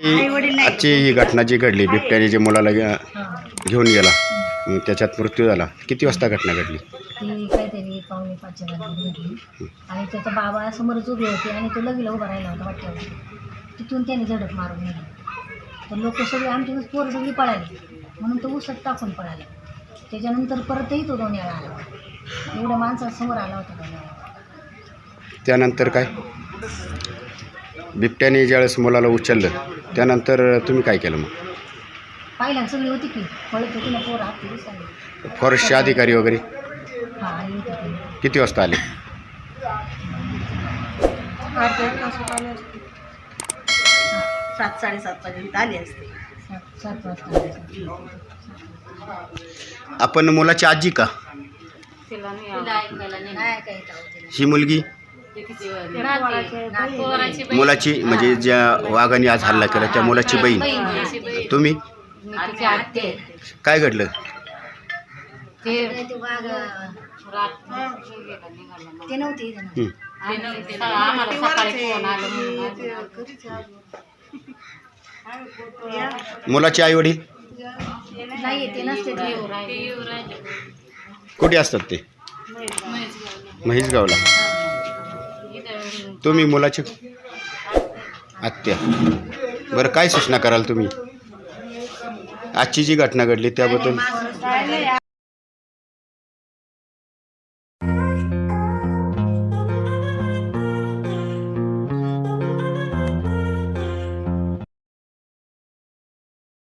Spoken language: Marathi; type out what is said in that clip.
आजची ही घटना जी घडली बिबट्याने जे मुलाला घेऊन गेला त्याच्यात मृत्यू झाला. किती वाजता घटना घडली? ती काहीतरी दरम्यान घडली. आणि त्याचा बाबा समोरच उभे होते आणि तो लगेला उभा राहिला होता वाट्यावर. तिथून त्याने झडप मारून नेली. तर लोक सगळी आमची पोरं सगळी पळाली. म्हणून तो उसट टाकून पळाला. त्याच्यानंतर परतही तो दोन वेळा आला होता. एवढ्या माणसासमोर आला होता दोन त्यानंतर काय? बिबट्याने ज्यावेळेस मुलाला उचललं त्यानंतर तुम्ही काय केलं मग? पाहिला सगळी होती की? पळत होती ना पोरं हात दिसायला. फॉरेस्टचे अधिकारी वगैरे? हां आली होती ती. किती वाजता आले? अर्धा एक तास आले असते. सात साडेसात पर्यंत आले असते. सात सात वाजता आली. आपण मुलाची आजी का? नाही. ही मुलगी? मुलाची म्हणजे ज्या वाघाने आज हल्ला केला त्या मुलाची बहीण. तुम्ही? काय घडलं? ते नव्हते. मुलाचे आई वडील नाही ते नसते ते. कुठे असतात ते? म्हैसगावला तुम्ही मुलाचे आत्या. बरं काय सूचना कराल तुम्ही? आजची जी घटना घडली त्याबद्दल?